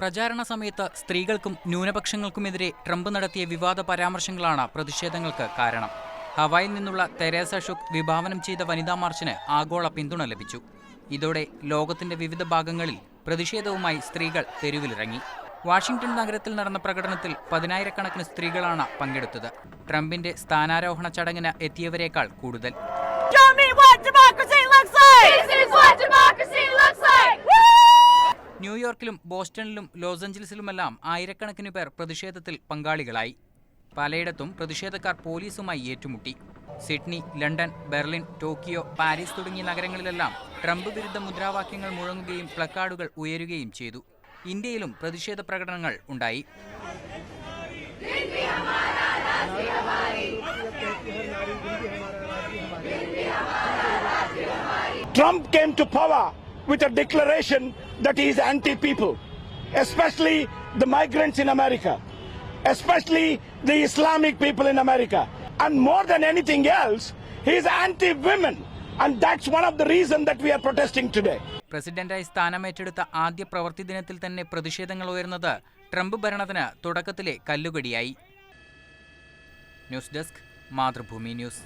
പ്രചാരണ സമയത്ത് സ്ത്രീകൾക്കും ന്യൂനപക്ഷങ്ങൾക്കുമെതിരെ ട്രംപ് നടത്തിയ വിവാദ പരാമർശങ്ങളാണ് പ്രതിഷേധങ്ങൾക്ക് കാരണം. ഹവായിൽ നിന്നുള്ള തെരേസ ഷുക്ക് വിഭാവനം ചെയ്ത വനിതാ മാർച്ചിന് ആഗോള പിന്തുണ ലഭിച്ചു. ഇതോടെ ലോകത്തിന്റെ വിവിധ ഭാഗങ്ങളിൽ പ്രതിഷേധവുമായി സ്ത്രീകൾ തെരുവിലിറങ്ങി. വാഷിംഗ്ടൺ നഗരത്തിൽ നടന്ന പ്രകടനത്തിൽ പതിനായിരക്കണക്കിന് സ്ത്രീകളാണ് പങ്കെടുത്തത്. ട്രംപിന്റെ സ്ഥാനാരോഹണ ചടങ്ങിന് എത്തിയവരെക്കാൾ കൂടുതൽ. ന്യൂയോർക്കിലും ബോസ്റ്റണിലും ലോസ് ഏഞ്ചൽസിലുമെല്ലാം ആയിരക്കണക്കിന് പേർ പ്രതിഷേധത്തിൽ പങ്കാളികളായി. പലയിടത്തും പ്രതിഷേധക്കാർ പോലീസുമായി ഏറ്റുമുട്ടി. Sydney London Berlin Tokyo Paris തുടങ്ങിയ നഗരങ്ങളിലെല്ലാം ട്രംപ് വിരുദ്ധ മുദ്രാവാക്യങ്ങൾ മുഴങ്ങുകയും പ്ലക്കാർഡുകൾ ഉയരുകയും ചെയ്തു. ഇന്ത്യയിലും പ്രതിഷേധ പ്രകടനങ്ങൾ ഉണ്ടായി. Trump came to power. With a declaration that he is anti people, especially the migrants in America, especially the Islamic people in America. And more than anything else, he is anti women. And that's one of the reasons that we are protesting today. പ്രസിഡന്റായി സ്ഥാനമേറ്റെടുത്ത ആദ്യ പ്രവൃത്തി ദിനത്തിൽ തന്നെ പ്രതിഷേധങ്ങൾ ഉയർന്നത് Trump ഭരണത്തിന് തുടക്കത്തിലെ കല്ലുകടിയായി ന്യൂസ് ഡെസ്ക് മാതൃഭൂമി ന്യൂസ്